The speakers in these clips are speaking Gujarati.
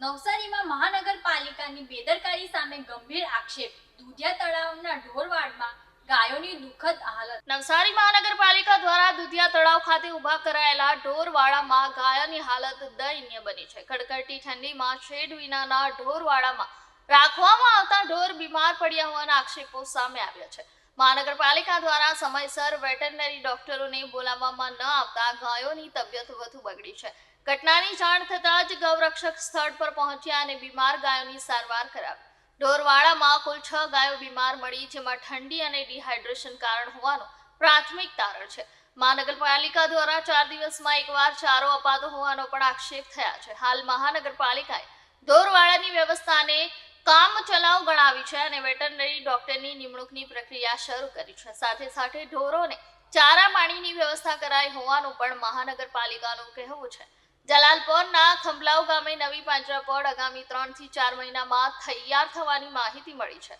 નવસારીમાં મહાનગરપાલિકાની બેદરકારી સામે ગંભીર આક્ષેપ. દુધિયા તળાવના ઢોરવાડમાં નવસારી મહાનગરપાલિકા દ્વારા દુધિયા તળાવ ખાતે ઊભા કરાયેલા ઢોરવાડામાં ગાયોની હાલત દયનીય બની છે. કડકડતી ઠંડીમાં શેડ વિનાના ઢોરવાડામાં રાખવામાં આવતા ઢોર બીમાર પડ્યા હોવાના આક્ષેપો સામે આવ્યા છે. મહાનગરપાલિકા દ્વારા સમયસર વેટરનરી ડોક્ટરોને બોલાવવામાં ન આવતા ગાયોની તબિયત વધુ બગડી છે. ઘટનાની જાણ થતાં જ ગૌરક્ષક સ્થળ પર પહોંચ્યા અને બીમાર ગાયોની સારવાર કરાવી. ઢોરવાડામાં કુલ છ ગાયો બીમાર મળી, જેમાં ઠંડી અને ડિહાઇડ્રેશન કારણ હોવાનું પ્રાથમિક તારણ છે. મહાનગરપાલિકા દ્વારા ચાર દિવસમાં એકવાર ચારો અપાતો હોવાનો પણ આક્ષેપ થયા છે. હાલ મહાનગરપાલિકાએ ઢોરવાડાની વ્યવસ્થાને કામ ચલાવ ગણાવી છે અને વેટરનરી ડોક્ટરની નિમણૂકની પ્રક્રિયા શરૂ કરી છે. સાથે સાથે ઢોરોને ચારા પાણીની વ્યવસ્થા કરાઈ હોવાનું પણ મહાનગરપાલિકાનું કહેવું છે. જલાલપોરના ખંભલાવ ગામે નવી પાંજરાપોળ આગામી ત્રણથી ચાર મહિનામાં તૈયાર થવાની માહિતી મળી છે.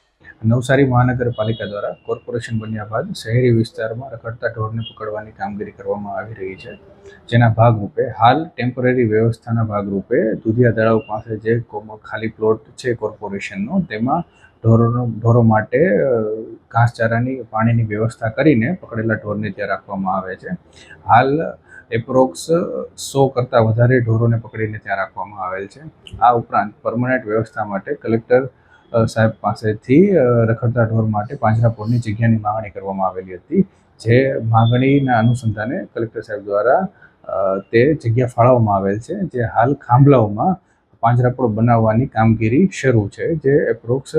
નવસારી મહાનગરપાલિકા દ્વારા કોર્પોરેશન બન્યા બાદ શહેરી વિસ્તારમાં રખડતા ઢોરને પકડવાની કામગીરી કરવામાં આવી રહી છે. જેના ભાગરૂપે હાલ ટેમ્પરરી વ્યવસ્થાના ભાગરૂપે દુધિયા તળાવ પાસે જે ખાલી પ્લોટ છે કોર્પોરેશનનો, તેમાં ઢોરોનો, ઢોરો માટે ઘાસચારાની, પાણીની વ્યવસ્થા કરીને પકડેલા ઢોરને ત્યાં રાખવામાં આવે છે. હાલ એપ્રોક્સ સો કરતાં વધારે ઢોરોને પકડીને ત્યાં રાખવામાં આવેલ છે. આ ઉપરાંત પરમનન્ટ વ્યવસ્થા માટે કલેક્ટર સાહેબ પાસેથી રખડતા ઢોર માટે પાંજરાપોળની જગ્યાની માંગણી કરવામાં આવેલી હતી, જે માંગણીના અનુસંધાને કલેક્ટર સાહેબ દ્વારા તે જગ્યા ફાળવવામાં આવેલ છે, જે હાલ ખાંભલાઓમાં પાંજરાપોળ બનાવવાની કામગીરી શરૂ છે, જે એપ્રોક્સ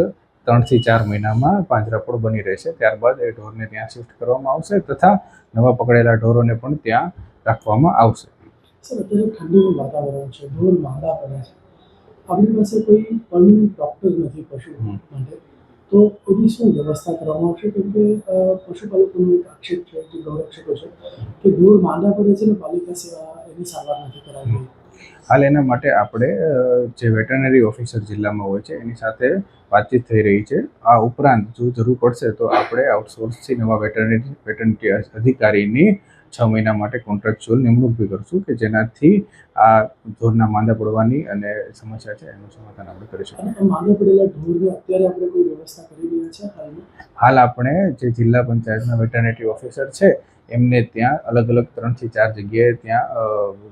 ત્રણથી ચાર મહિનામાં પાંજરાપોળ બની રહેશે. ત્યારબાદ એ ઢોરને ત્યાં શિફ્ટ કરવામાં આવશે તથા નવા પકડેલા ઢોરોને પણ ત્યાં રાખવામાં આવશે. સર અત્યારે ઠંડીનું વાતાવરણ છે ઢોર માંદા પડે છે. આપણી પાસે કોઈ પરમનન્ટ ડૉક્ટર નથી પશુ માટે. તો એની શું વ્યવસ્થા કરવામાં આવશે? કેમ કે પશુપાલકોનો એક આક્ષેપ છે જે ગૌરક્ષકો છે કે ઢોર માંદા પડે છે ને પાલિકા સેવા એની સારવાર નથી કરાવી હાલ એના માટે આપણે જે વેટરનરી ઓફિસર જિલ્લામાં હોય છે એની સાથે વાતચીત થઈ રહી છે. આ ઉપરાંત જો જરૂર પડશે તો આપણે આઉટસોર્સથી નવા વેટરનરી વેટરનરી અધિકારીની છ મહિના માટે કોન્ટ્રાક્ચ્યુઅલ નિમણૂક બી કરશું કે જેનાથી આ ઢોરના માંદા પડવાની અને સમસ્યા છે એનું સમાધાન આપણે કરી શકીએ. માંદા પડેલા ઢોરને અત્યારે આપણે કોઈ વ્યવસ્થા કરી રહ્યા છે હાલમાં? હાલ આપણે જે જિલ્લા પંચાયતના વેટરનેટરી ઓફિસર છે એમને ત્યાં અલગ અલગ ત્રણથી ચાર જગ્યાએ ત્યાં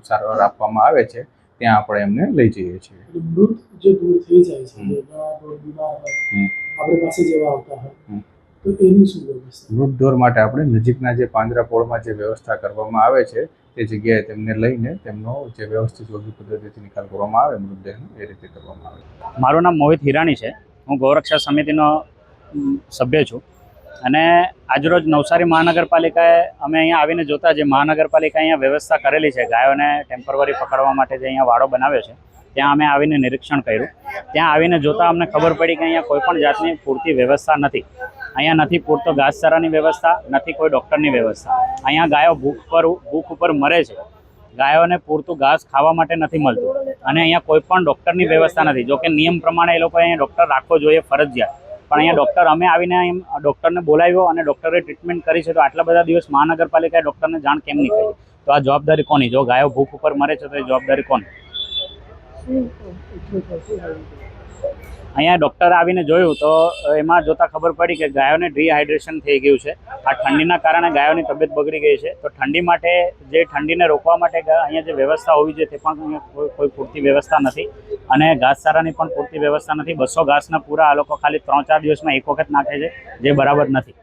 સારવાર આપવામાં આવે છે ત્યાં આપણે એમને લઈ જઈએ છીએ. મૃત જે દૂર થઈ જાય છે. આપણી પાસે જેવા આવતા હોય. તો એની શું વ્યવસ્થા? વૃદ્ધોર માટે આપણે નજીકના જે પાંજરાપોળમાં જે વ્યવસ્થા કરવામાં આવે છે તે જગ્યાએ તેમને લઈને તેમનો જે વ્યવસ્થિત યોગ્ય પદ્ધતિથી નિકાલ કરવામાં આવે મૃતદેહનો એ રીતે કરવામાં આવે. મારું નામ મોહિત હિરાણી છે. હું ગૌરક્ષા સમિતિનો સભ્ય છું. અને આજરોજ નવસારી મહાનગરપાલિકાએ અમે અહીંયા આવીને જોતા જે મહાનગરપાલિકા અહીંયા વ્યવસ્થા કરેલી છે ગાયોને ટેમ્પરરી પકડવા માટે જે અહીંયા વાડો બનાવ્યો છે ત્યાં અમે આવીને નિરીક્ષણ કર્યું. ત્યાં આવીને જોતા અમને ખબર પડી કે અહીંયા કોઈ પણ જાતની પૂરતી વ્યવસ્થા નથી. અહીંયા નથી પૂરતો ઘાસચારાની વ્યવસ્થા, નથી કોઈ ડૉક્ટરની વ્યવસ્થા. અહીંયા ગાયો ભૂખ પર, ભૂખ ઉપર મરે છે. ગાયોને પૂરતું ઘાસ ખાવા માટે નથી મળતું. અને અહીંયા કોઈ પણ ડૉક્ટરની વ્યવસ્થા નથી. જો કે નિયમ પ્રમાણે એ લોકોએ અહીંયા ડૉક્ટર રાખવો જોઈએ ફરજિયાત. પણ અહીંયા ડૉક્ટર અમે આવીને એમ ડૉક્ટરને બોલાવ્યો અને ડૉક્ટરે ટ્રીટમેન્ટ કરી છે, તો આટલા બધા દિવસ મહાનગરપાલિકાએ ડૉક્ટરને જાણ કેમ નહીં કરી? તો આ જવાબદારી કોની? જો ગાયો ભૂખ ઉપર મરે છે, તો એ જવાબદારી કોની? અહીંયા ડૉક્ટર આવીને જોયું તો એમાં જોતાં ખબર પડી કે ગાયોને ડિહાઇડ્રેશન થઈ ગયું છે. આ ઠંડીના કારણે ગાયોની તબિયત બગડી ગઈ છે. તો ઠંડી માટે જે ઠંડીને રોકવા માટે અહીંયા જે વ્યવસ્થા હોવી જોઈએ તે પણ કોઈ પૂરતી વ્યવસ્થા નથી. અને ઘાસચારાની પણ પૂરતી વ્યવસ્થા નથી. બસો ઘાસના પૂરા આ લોકો ખાલી ત્રણ ચાર દિવસમાં એક વખત નાખે છે, જે બરાબર નથી.